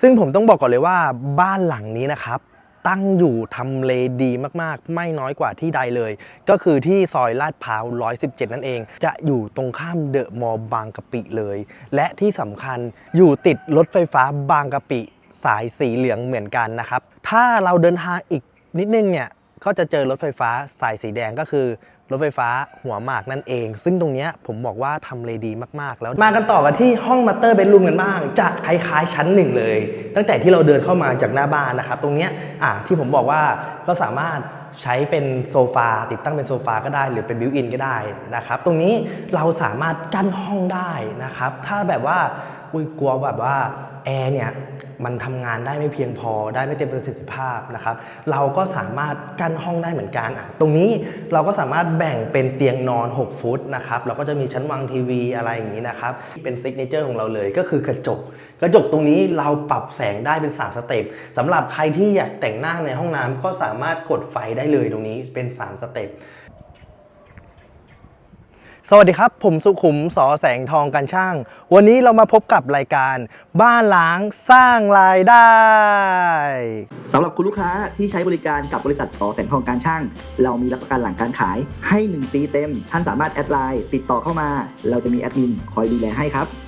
ซึ่งผมต้องบอกก่อนเลยว่าบ้านหลังนี้นะครับตั้งอยู่ทำเลดีมากๆ ไม่น้อยกว่าที่ใดเลย ก็คือที่ซอยลาดพร้าว 117 นั่นเอง จะอยู่ตรงข้ามเดอะมอลล์บางกะปิเลย และที่สำคัญอยู่ติดรถไฟฟ้าบางกะปิสายสีเหลืองเหมือนกันนะครับ ถ้าเราเดินทางอีกนิดนึงเนี่ย ก็จะเจอรถไฟฟ้าสายสีแดงก็คือ รถไฟฟ้าหัวหมากนั่นเอง ซึ่งตรงนี้ผมบอกว่าทำเลดีมาก ๆ แล้ว มากันต่อกันที่ห้องมัตเตอร์เบดรูมกันบ้าง จะคล้ายๆชั้นหนึ่งเลย ตั้งแต่ที่เราเดินเข้ามาจากหน้าบ้านนะครับ ตรงนี้อะที่ผมบอกว่าก็สามารถใช้เป็นโซฟาติดตั้งเป็นโซฟาก็ได้ หรือเป็นบิวอินก็ได้นะครับ ตรงนี้เราสามารถกั้นห้องได้นะครับ ถ้าแบบว่า อุ้ยกลัวแบบว่าแอร์เนี่ยมันทำงานได้ไม่เพียงพอได้ไม่เต็มประสิทธิภาพนะครับ เราก็สามารถกั้นห้องได้เหมือนกันอะตรงนี้เราก็สามารถแบ่งเป็นเตียงนอน 6 ฟุตนะครับเราก็จะมีชั้นวางทีวีอะไรอย่างนี้นะครับ เป็นซิกเนเจอร์ของเราเลยก็คือกระจก กระจกตรงนี้เราปรับแสงได้เป็น 3 สเต็ปสำหรับใครที่อยากแต่งหน้าในห้องน้ำก็สามารถกดไฟได้เลยตรงนี้เป็น 3 สเต็ป สวัสดีครับ ผมสุขุมสอแสงทองกันช่าง วันนี้เรามาพบกับรายการ บ้านล้างสร้างรายได้สำหรับคุณลูกค้าที่ใช้บริการกับบริษัทสอแสงทองการช่าง เรามีรับประกันหลังการขายให้ 1 ปีเต็ม ท่านสามารถแอดไลน์ติดต่อเข้ามา เราจะมีแอดมินคอยดูแลให้ครับ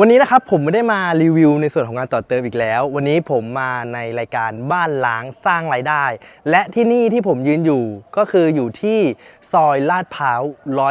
วันนี้นะครับผมไม่ได้มารีวิวในส่วนของงานต่อเติมอีกแล้ว วันนี้ผมมาในรายการบ้านล้างสร้างรายได้ และที่นี่ที่ผมยืนอยู่ก็คืออยู่ที่ซอยลาดพร้าว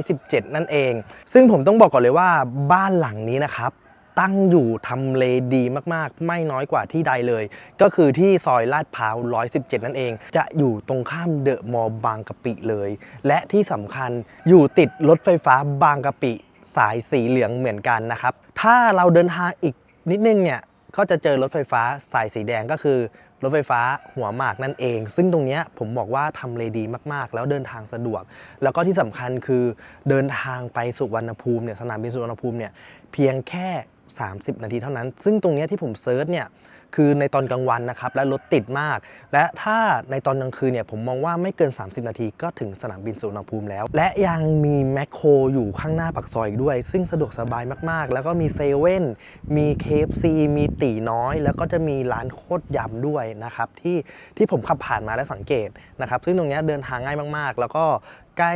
117 นั่นเอง ซึ่งผมต้องบอกก่อนเลยว่าบ้านหลังนี้นะครับตั้งอยู่ทำเลดีมากๆ ไม่น้อยกว่าที่ใดเลย ก็คือที่ซอยลาดพร้าว 117 นั่นเอง จะอยู่ตรงข้ามเดอะมอลล์บางกะปิเลย และที่สำคัญอยู่ติดรถไฟฟ้าบางกะปิ สายสีเหลืองเหมือนกันนะครับ ถ้าเราเดินทางอีกนิดนึงเนี่ยก็จะเจอรถไฟฟ้าสายสีแดงก็คือ รถไฟฟ้าหัวหมากนั่นเอง ซึ่งตรงนี้ผมบอกว่าทำเลดีมากๆ แล้วเดินทางสะดวก แล้วก็ที่สำคัญคือเดินทางไปสุวรรณภูมิเนี่ยสนามบินสุวรรณภูมิเนี่ยเพียงแค่ 30 นาทีเท่านั้น ซึ่งตรงนี้ที่ผมเซิร์ชเนี่ย คือในตอนกลางวันนะครับและรถติดมาก และถ้าในตอนกลางคืนเนี่ยผมมองว่าไม่เกิน 30 นาทีก็ถึงสนามบินสุวรรณภูมิแล้ว และยังมีแมคโครอยู่ข้างหน้าปากซอยอีกด้วย ซึ่งสะดวกสบายมากๆ แล้วก็มีเซเว่นมีเคฟซีมีตีน้อย แล้วก็จะมีร้านโคตรยำด้วยนะครับที่ที่ผมขับผ่านมาและสังเกตนะครับซึ่งตรงนี้เดินทางง่ายมากๆ แล้วก็ใกล้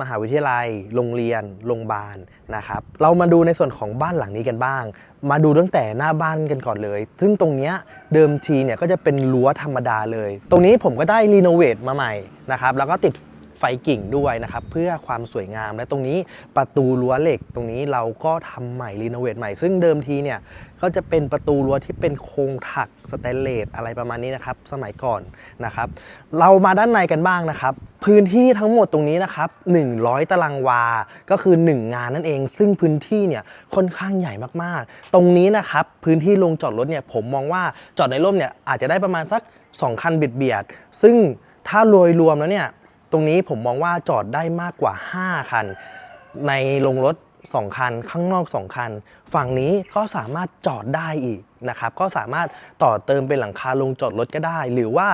มหาวิทยาลัย โรงเรียน โรงพยาบาลนะครับ เรามาดูในส่วนของบ้านหลังนี้กันบ้าง มาดูตั้งแต่หน้าบ้านกันก่อนเลย ซึ่งตรงเนี้ยเดิมทีเนี่ยก็จะเป็นรั้วธรรมดาเลย ตรงนี้ผมก็ได้รีโนเวทมาใหม่นะครับ แล้วก็ติด ไฟกิ่งด้วยนะครับเพื่อความสวยงามและตรงนี้ประตูรั้วเหล็ก ตรงนี้เราก็ทำใหม่รีโนเวทใหม่ ซึ่งเดิมทีเนี่ยก็จะเป็นประตูรั้วที่เป็นโครงถักสแตนเลสอะไรประมาณนี้นะครับสมัยก่อนนะครับเรามาด้านในกันบ้างนะครับ พื้นที่ทั้งหมดตรงนี้นะครับ100 ตารางวา ก็คือ 1 งานนั่นเอง ซึ่งพื้นที่เนี่ยค่อนข้างใหญ่มากๆ ตรงนี้นะครับพื้นที่ลงจอดรถเนี่ยผมมองว่าจอดในร่มเนี่ยอาจจะได้ประมาณสัก 2 คันเบียดเบียดซึ่งถ้าโดยรวมแล้วเนี่ย ตรงนี้ผมมองว่าจอดได้มากกว่า 5 คัน ในลงรถ 2 คัน ข้างนอก 2 คัน ฝั่งนี้ก็สามารถจอดได้อีกนะครับ ก็สามารถต่อเติมเป็นหลังคาลงจอดรถก็ได้ หรือว่า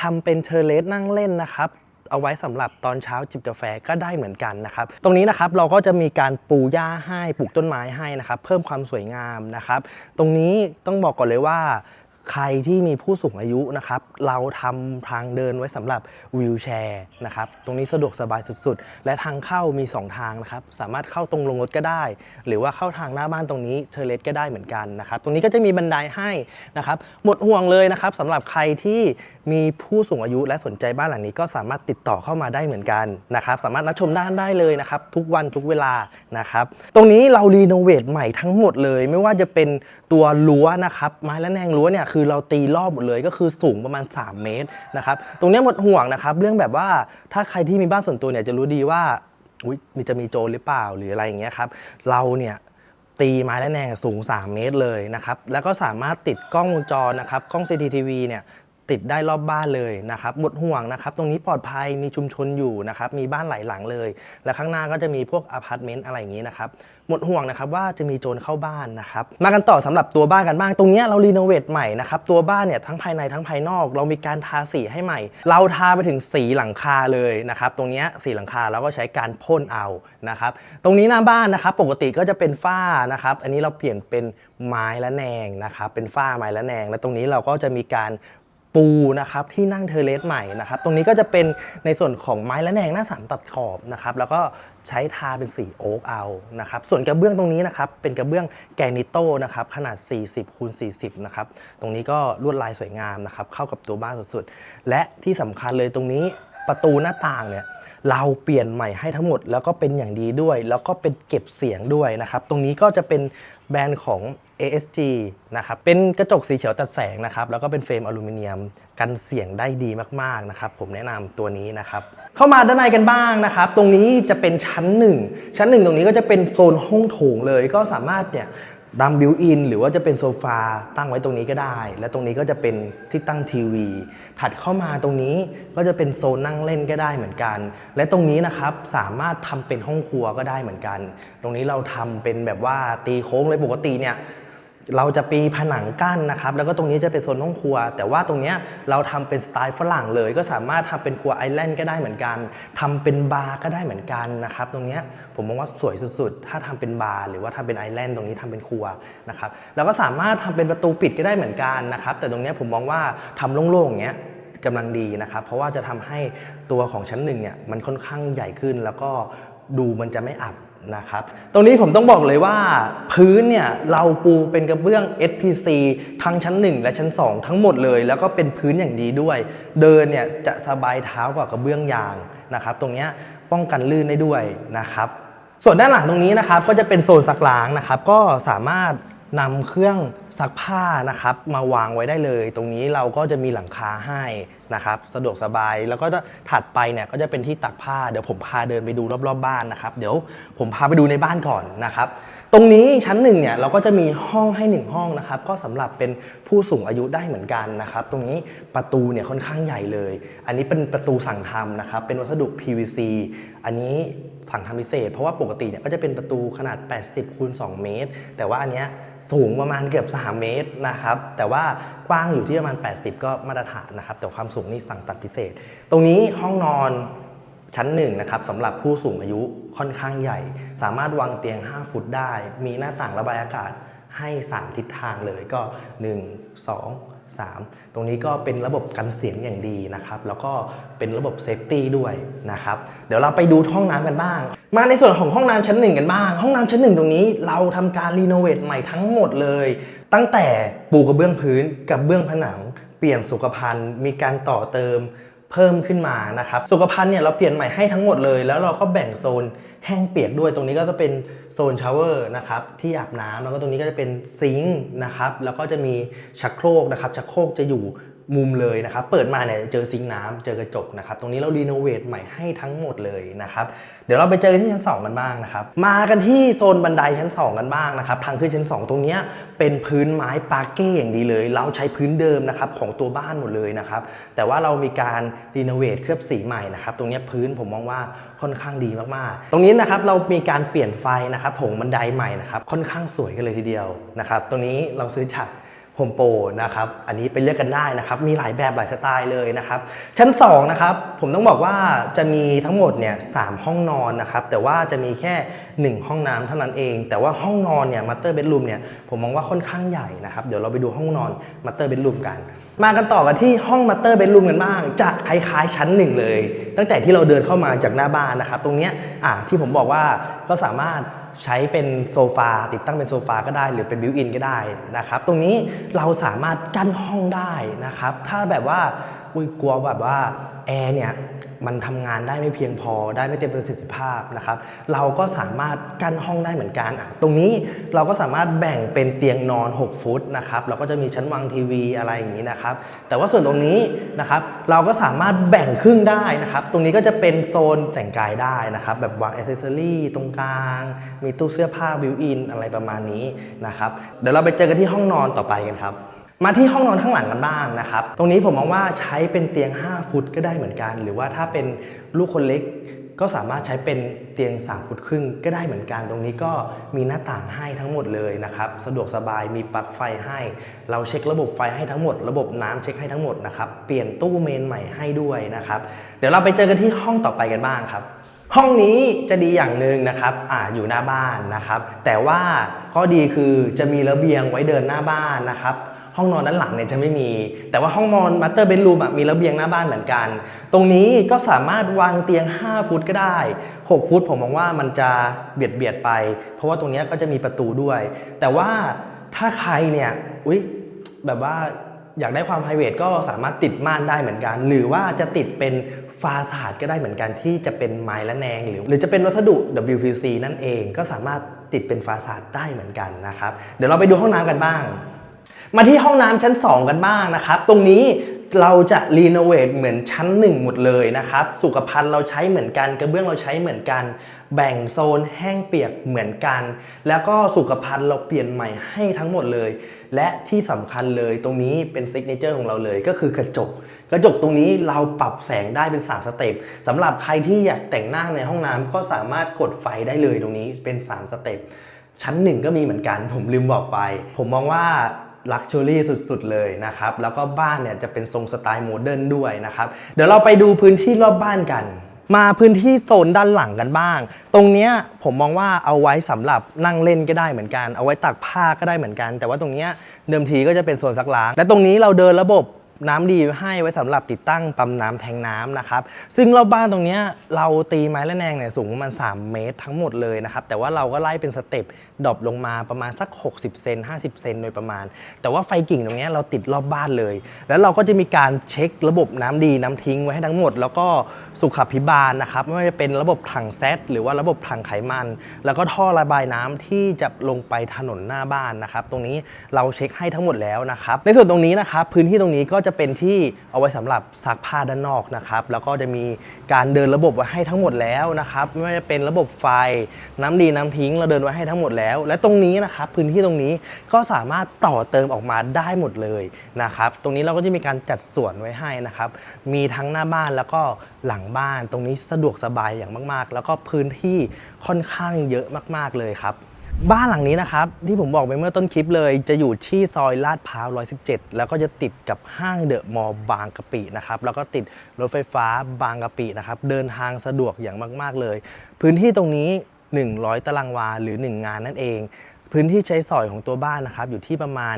ทำเป็นเชอร์เลสนั่งเล่นนะครับเอาไว้สำหรับตอนเช้าจิบกาแฟก็ได้เหมือนกันนะครับ ตรงนี้นะครับเราก็จะมีการปูหญ้าให้ปลูกต้นไม้ให้นะครับ เพิ่มความสวยงามนะครับ ตรงนี้ต้องบอกก่อนเลยว่า ใครที่มีผู้สูงอายุนะครับ เราทำทางเดินไว้สำหรับวีลแชร์นะครับ ตรงนี้สะดวกสบายสุดๆ และทางเข้ามี 2 ทางนะครับ สามารถเข้าตรงลงรถก็ได้ หรือว่าเข้าทางหน้าบ้านตรงนี้เชอร์เลสก็ได้เหมือนกันนะครับ ตรงนี้ก็จะมีบันไดให้นะครับ หมดห่วงเลยนะครับสำหรับใครที่มีผู้สูงอายุและสนใจบ้านหลังนี้ก็สามารถติดต่อเข้ามาได้เหมือนกันนะครับ สามารถรับชมด้านได้เลยนะครับ ทุกวันทุกเวลานะครับ ตรงนี้เรารีโนเวทใหม่ทั้งหมดเลย ไม่ว่าจะเป็นตัวรั้วนะครับไม้และแนงรั้วเนี่ยคือเราตีรอบหมดเลยก็คือสูงประมาณ 3 เมตรนะครับ ตรงนี้หมดห่วงนะครับ เรื่องแบบว่าถ้าใครที่มีบ้านส่วนตัวเนี่ยจะรู้ดีว่าอุ๊ยมีจะมีโจรหรือเปล่าหรืออะไรอย่างเงี้ยครับ เราเนี่ยตีไม้และแนงสูง 3 เมตรเลยนะครับ แล้วก็สามารถติดกล้องวงจรนะครับ กล้อง CCTV เนี่ย ติดได้รอบบ้านเลยนะครับหมดห่วงนะครับ ตรงนี้ปลอดภัยมีชุมชนอยู่นะครับ มีบ้านหลายหลังเลย และข้างหน้าก็จะมีพวกอพาร์ตเมนต์อะไรอย่างนี้นะครับ หมดห่วงนะครับว่าจะมีโจรเข้าบ้านนะครับ มากันต่อสำหรับตัวบ้านกันบ้าง ตรงนี้เรารีโนเวทใหม่นะครับ ตัวบ้านเนี่ยทั้งภายในทั้งภายนอก เรามีการทาสีให้ใหม่ เราทาไปถึงสีหลังคาเลยนะครับ ตรงนี้สีหลังคาเราก็ใช้การพ่นเอานะครับ ตรงนี้หน้าบ้านนะครับ ปกติก็จะเป็นฝ้านะครับ อันนี้เราเปลี่ยนเป็นไม้และแนงนะครับ เป็นฝ้าไม้และแนง และตรงนี้เราก็จะมีการ ปูนะครับที่นั่งเทเลสใหม่นะครับตรงนี้ก็จะเป็นในส่วนของไม้และแนงหน้าสามตัดขอบนะครับแล้วก็ใช้ทาเป็นสีโอ๊กเอานะครับส่วนกระเบื้องตรงนี้นะครับเป็นกระเบื้องแกรนิโต้นะครับขนาด 40คูณ40นะครับตรงนี้ก็ลวดลายสวยงามนะครับเข้ากับตัวบ้านสุดๆ และที่สำคัญเลยตรงนี้ประตูหน้าต่างเนี่ยเราเปลี่ยนใหม่ให้ทั้งหมดแล้วก็เป็นอย่างดีด้วย แล้วก็เป็นเก็บเสียงด้วยนะครับตรงนี้ก็จะเป็นแบรนด์ของ ASG นะครับ เป็นกระจกสีเขียวตัดแสงนะครับ แล้วก็เป็นเฟรมอลูมิเนียม กันเสียงได้ดีมากๆนะครับ ผมแนะนำตัวนี้นะครับ เข้ามาด้านในกันบ้างนะครับ ตรงนี้จะเป็นชั้นหนึ่งชั้นหนึ่งตรงนี้ก็จะเป็นโซนห้องโถงเลย ก็สามารถเนี่ยดัมบิวอินหรือว่าจะเป็นโซฟาตั้งไว้ตรงนี้ก็ได้ และตรงนี้ก็จะเป็นที่ตั้งทีวี ถัดเข้ามาตรงนี้ก็จะเป็นโซนนั่งเล่นก็ได้เหมือนกัน และตรงนี้นะครับสามารถทำเป็นห้องครัวก็ได้เหมือนกัน ตรงนี้เราทำเป็นแบบว่าตีโค้งเลยปกติเนี่ย เราจะปีผนังกั้นนะครับ แล้วก็ตรงนี้จะเป็นโซนห้องครัว แต่ว่าตรงเนี้ยเราทำเป็นสไตล์ฝรั่งเลย ก็สามารถทำเป็นครัวไอแลนด์ก็ได้เหมือนกันทำเป็นบาร์ก็ได้เหมือนกันนะครับ ตรงเนี้ยผมมองว่าสวยสุดๆ ถ้าทำเป็นบาร์หรือว่าทำเป็นไอแลนด์ตรงนี้ทำเป็นครัวนะครับแล้วก็สามารถทำเป็นประตูปิดก็ได้เหมือนกันนะครับ แต่ตรงเนี้ยผมมองว่าทำโล่งๆอย่างเงี้ยกำลังดีนะครับ เพราะว่าจะทำให้ตัวของชั้นหนึ่งเนี่ยมันค่อนข้างใหญ่ขึ้นแล้วก็ดูมันจะไม่อับ นะครับ ตรงนี้ผมต้องบอกเลยว่าพื้นเนี่ยเราปูเป็นกระเบื้อง SPC ทั้งชั้น 1 และชั้น 2 ทั้งหมดเลย แล้วก็เป็นพื้นอย่างดีด้วย เดินเนี่ยจะสบายเท้ากว่ากระเบื้องยางนะครับ ตรงนี้ป้องกันลื่นได้ด้วยนะครับ ส่วนด้านหลังตรงนี้นะครับก็จะเป็นโซนซักล้างนะครับ ก็สามารถนำเครื่องซักผ้านะครับมาวางไว้ได้เลย ตรงนี้เราก็จะมีหลังคาให้ นะครับสะดวกสบายแล้วก็ถัดไปเนี่ยก็จะเป็นที่ตักผ้าเดี๋ยวผมพาเดินไปดูรอบๆบ้านนะครับ เดี๋ยวผมพาไปดูในบ้านก่อนนะครับ ตรงนี้ชั้นหนึ่งเนี่ยเราก็จะมีห้องให้หนึ่งห้องนะครับ ก็สำหรับเป็นผู้สูงอายุได้เหมือนกันนะครับ ตรงนี้ประตูเนี่ยค่อนข้างใหญ่เลย อันนี้เป็นประตูสั่งทำนะครับ เป็นวัสดุ PVC อันนี้สั่งทำพิเศษ เพราะว่าปกติเนี่ยก็จะเป็นประตูขนาด 80คูณ2เมตร แต่ว่าอันเนี้ยสูงประมาณเกือบ 3 เมตรนะครับ แต่ว่า กว้างอยู่ที่ประมาณ 80 ก็มาตรฐานนะครับ แต่ความสูงนี่สั่งตัดพิเศษ ตรงนี้ห้องนอนชั้นหนึ่งนะครับสำหรับผู้สูงอายุค่อนข้างใหญ่ สามารถวางเตียง 5 ฟุตได้ มีหน้าต่างระบายอากาศให้ 3 ทิศทางเลยก็ 1 2 3 ตรงนี้ก็เป็นระบบกันเสียงอย่างดีนะครับ แล้วก็เป็นระบบเซฟตี้ด้วยนะครับ เดี๋ยวเราไปดูห้องน้ำกันบ้าง มาในส่วนของห้องน้ำชั้นหนึ่งกันบ้าง ห้องน้ำชั้นหนึ่งตรงนี้เราทำการรีโนเวทใหม่ทั้งหมดเลย ตั้งแต่ปูกระเบื้องพื้นกับเบื้องผนัง เปลี่ยนสุขภัณฑ์มีการต่อเติมเพิ่มขึ้นมานะครับสุขภัณฑ์เนี่ยเราเปลี่ยนใหม่ให้ทั้งหมดเลย แล้วเราก็แบ่งโซนแห้งเปียกด้วยตรงนี้ก็จะเป็นโซนชาวเวอร์นะครับที่อาบน้ำแล้วก็ตรงนี้ก็จะเป็นซิงค์นะครับแล้วก็จะมีชักโครกนะครับชักโครกจะอยู่ มุมเลยนะครับ เปิดมาเนี่ยเจอซิงน้ำเจอกระจกนะครับ ตรงนี้เรารีโนเวทใหม่ให้ทั้งหมดเลยนะครับ เดี๋ยวเราไปเจอที่ชั้น 2 กันบ้างนะครับ มากันที่โซนบันไดชั้น 2 กันบ้างนะครับ ทางขึ้นชั้น 2 ตรงนี้เป็นพื้นไม้ปาเก้อย่างดีเลย เราใช้พื้นเดิมนะครับของตัวบ้านหมดเลยนะครับ แต่ว่าเรามีการรีโนเวทเคลือบสีใหม่นะครับ ตรงนี้พื้นผมมองว่าค่อนข้างดีมากๆ ตรงนี้นะครับเรามีการเปลี่ยนไฟนะครับผงบันไดใหม่นะครับค่อนข้างสวยกันเลยทีเดียวนะครับ ตรงนี้เราซื้อจาก โฮมโปรนะครับ อันนี้ไปเลือกกันได้นะครับ มีหลายแบบหลายสไตล์เลยนะครับ ชั้น2นะครับ ผมต้องบอกว่าจะมีทั้งหมดเนี่ยสามห้องนอนนะครับ แต่ว่าจะมีแค่ 1 ห้องน้ำเท่านั้นเอง แต่ว่าห้องนอนเนี่ยมาสเตอร์เบดรูมเนี่ยผมมองว่าค่อนข้างใหญ่นะครับ เดี๋ยวเราไปดูห้องนอนมาสเตอร์เบดรูมกัน มากันต่อกันที่ห้องมาสเตอร์เบดรูมกันบ้าง จะคล้ายๆชั้นหนึ่งเลย ตั้งแต่ที่เราเดินเข้ามาจากหน้าบ้านนะครับ ตรงเนี้ยอะที่ผมบอกว่าก็สามารถ ใช้เป็นโซฟาติดตั้งเป็นโซฟาก็ได้ หรือเป็นบิวอินก็ได้นะครับ ตรงนี้เราสามารถกั้นห้องได้นะครับ ถ้าแบบว่า อุยกลัวแบบว่าแอร์เนี่ยมันทำงานได้ไม่เพียงพอได้ไม่เต็มประสิทธิภาพนะครับ เราก็สามารถกั้นห้องได้เหมือนกันตรงนี้เราก็สามารถแบ่งเป็นเตียงนอน 6 ฟุตนะครับเราก็จะมีชั้นวางทีวีอะไรอย่างนี้นะครับ แต่ว่าส่วนตรงนี้นะครับเราก็สามารถแบ่งครึ่งได้นะครับ ตรงนี้ก็จะเป็นโซนแต่งกายได้นะครับ แบบวางอ c เซสซอรี่ตรงกลาง มีตู้เสื้อผ้าบิวอินอะไรประมาณนี้นะครับ เดี๋ยวเราไปเจอกันที่ห้องนอนต่อไปกันครับ มาที่ห้องนอนข้างหลังกันบ้างนะครับ ตรงนี้ผมมองว่าใช้เป็นเตียง 5 ฟุตก็ได้เหมือนกัน หรือว่าถ้าเป็นลูกคนเล็กก็สามารถใช้เป็นเตียง 3 ฟุตครึ่งก็ได้เหมือนกัน ตรงนี้ก็มีหน้าต่างให้ทั้งหมดเลยนะครับ สะดวกสบายมีปลั๊กไฟให้ เราเช็คระบบไฟให้ทั้งหมด ระบบน้ำเช็คให้ทั้งหมดนะครับ เปลี่ยนตู้เมนใหม่ให้ด้วยนะครับ เดี๋ยวเราไปเจอกันที่ห้องต่อไปกันบ้างครับ ห้องนี้จะดีอย่างหนึ่งนะครับอ่าอยู่หน้าบ้านนะครับ แต่ว่าข้อดีคือจะมีระเบียงไว้เดินหน้าบ้านนะครับ ห้องนอนด้านหลังเนี่ยจะไม่มี แต่ว่าห้องนอนมาสเตอร์เบดรูมมีระเบียงหน้าบ้านเหมือนกัน ตรงนี้ก็สามารถวางเตียง 5 ฟุตก็ได้ 6 ฟุตผมมองว่ามันจะเบียดเบียดไป เพราะว่าตรงนี้ก็จะมีประตูด้วย แต่ว่าถ้าใครเนี่ยอุ๊ยแบบว่าอยากได้ความ p r i v a t ก็สามารถติดม่านได้เหมือนกัน หรือว่าจะติดเป็นฟาสาดก็ได้เหมือนกันที่จะเป็นไม้และแนง หรือ หรือจะเป็นวัสดุ WPC นั่นเองก็สามารถติดเป็นฟาสาดได้เหมือนกันนะครับ เดี๋ยวเราไปดูห้องน้ำกันบ้าง มาที่ห้องน้ำชั้น 2 กันบ้างนะครับ ตรงนี้เราจะรีโนเวทเหมือนชั้น 1 หมดเลยนะครับ สุขภัณฑ์เราใช้เหมือนกัน กระเบื้องเราใช้เหมือนกัน แบ่งโซนแห้งเปียกเหมือนกัน แล้วก็สุขภัณฑ์เราเปลี่ยนใหม่ให้ทั้งหมดเลย และที่สำคัญเลยตรงนี้เป็นซิกเนเจอร์ของเราเลยก็คือกระจก กระจกตรงนี้เราปรับแสงได้เป็น 3 สเต็ปสำหรับใครที่อยากแต่งหน้าในห้องน้ำก็สามารถกดไฟได้เลยตรงนี้เป็น 3 สเต็ปชั้นหนึ่งก็มีเหมือนกัน ผมลืมบอกไป ผมมองว่า ลักชัวรี่สุดๆเลยนะครับ แล้วก็บ้านเนี่ยจะเป็นทรงสไตล์โมเดิร์นด้วยนะครับ เดี๋ยวเราไปดูพื้นที่รอบบ้านกัน มาพื้นที่โซนด้านหลังกันบ้าง ตรงเนี้ยผมมองว่าเอาไว้สำหรับนั่งเล่นก็ได้เหมือนกัน เอาไว้ตักผ้าก็ได้เหมือนกัน แต่ว่าตรงเนี้ยเดิมทีก็จะเป็นโซนซักล้าง และตรงนี้เราเดินระบบ น้ำดีให้ไว้สำหรับติดตั้งปั๊มน้ำแทงน้ำนะครับ ซึ่งรอบบ้านตรงนี้เราตีไม้และแนงเนี่ยสูงประมาณ 3 เมตรทั้งหมดเลยนะครับ แต่ว่าเราก็ไล่เป็นสเต็ปดรอปลงมาประมาณสัก 60 เซน 50 เซนโดยประมาณ แต่ว่าไฟกิ่งตรงนี้เราติดรอบบ้านเลย แล้วเราก็จะมีการเช็คระบบน้ำดีน้ำทิ้งไว้ให้ทั้งหมด แล้วก็สุขภิบาลนะครับ ไม่ว่าจะเป็นระบบถังแซดหรือว่าระบบถังไขมัน แล้วก็ท่อระบายน้ำที่จะลงไปถนนหน้าบ้านนะครับ ตรงนี้เราเช็คให้ทั้งหมดแล้วนะครับ ในส่วนตรงนี้นะครับพื้นที่ตรงนี้ก็จะะเป็นที่เอาไว้สำหรับซักผ้าด้านนอกนะครับ แล้วก็จะมีการเดินระบบไว้ให้ทั้งหมดแล้วนะครับ ไม่ว่าจะเป็นระบบไฟน้ำดีน้ำทิ้ง เราเดินไว้ให้ทั้งหมดแล้ว และตรงนี้นะครับพื้นที่ตรงนี้ก็สามารถต่อเติมออกมาได้หมดเลยนะครับ ตรงนี้เราก็จะมีการจัดส่วนไว้ให้นะครับ มีทั้งหน้าบ้านแล้วก็หลังบ้าน ตรงนี้สะดวกสบายอย่างมาก ๆ แล้วก็พื้นที่ค่อนข้างเยอะมาก ๆเลยครับ บ้านหลังนี้นะครับ ที่ผมบอกไปเมื่อต้นคลิปเลย จะอยู่ที่ซอยลาดพร้าว 117 แล้วก็จะติดกับห้างเดอะมอลล์บางกะปินะครับ แล้วก็ติดรถไฟฟ้าบางกะปินะครับ เดินทางสะดวกอย่างมาก ๆ เลย พื้นที่ตรงนี้ 100 ตารางวาหรือ 1 งานนั่นเอง พื้นที่ใช้สอยของตัวบ้านนะครับอยู่ที่ประมาณ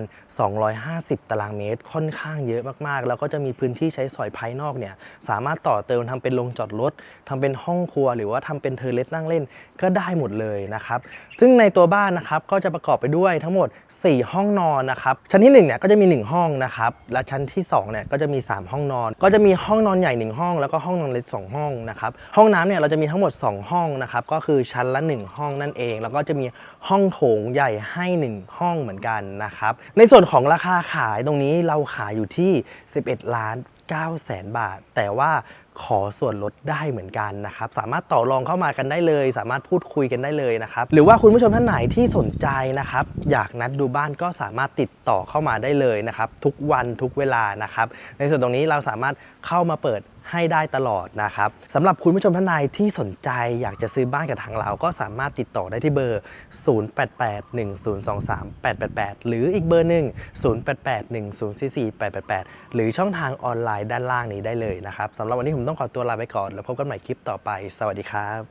250 ตารางเมตร ค่อนข้างเยอะมากๆ แล้วก็จะมีพื้นที่ใช้สอยภายนอกเนี่ยสามารถต่อเติมทำเป็นโรงจอดรถทำเป็นห้องครัว หรือว่าทำเป็นเทอร์เลสนั่งเล่นก็ได้หมดเลยนะครับซึ่งในตัวบ้านนะครับก็จะประกอบไปด้วยทั้งหมด 4 ห้องนอนนะครับชั้นที่1เนี่ยก็จะมี 1 ห้องนะครับและชั้นที่2เนี่ยก็จะมี 3 ห้องนอน ก็จะมีห้องนอนใหญ่ 1 ห้อง แล้วก็ห้องนอนเล็ก2ห้องนะครับห้องน้ำเนี่ยเราจะมีทั้งหมด 2 ห้องนะครับก็คือชั้นละ 1 ห้องนั่นเอง แล้วก็จะมีห้องโถงใหญ่ให้ 1 ห้องเหมือนกันนะครับ ในส่วนของราคาขายตรงนี้เราขายอยู่ที่ 11 ล้าน9แสนบาท แต่ว่าขอส่วนลดได้เหมือนกันนะครับ สามารถต่อรองเข้ามากันได้เลย สามารถพูดคุยกันได้เลยนะครับ หรือว่าคุณผู้ชมท่านไหนที่สนใจนะครับ อยากนัดดูบ้านก็สามารถติดต่อเข้ามาได้เลยนะครับ ทุกวันทุกเวลานะครับ ในส่วนตรงนี้เราสามารถเข้ามาเปิด ให้ได้ตลอดนะครับสำหรับคุณผู้ชมท่านใดที่สนใจอยากจะซื้อบ้านกับทางเราก็สามารถติดต่อได้ที่เบอร์ 0881023888 หรืออีกเบอร์หนึ่ง0881044888 หรือช่องทางออนไลน์ด้านล่างนี้ได้เลยนะครับสำหรับวันนี้ผมต้องขอตัวลาไปก่อน แล้วพบกันใหม่คลิปต่อไป สวัสดีครับ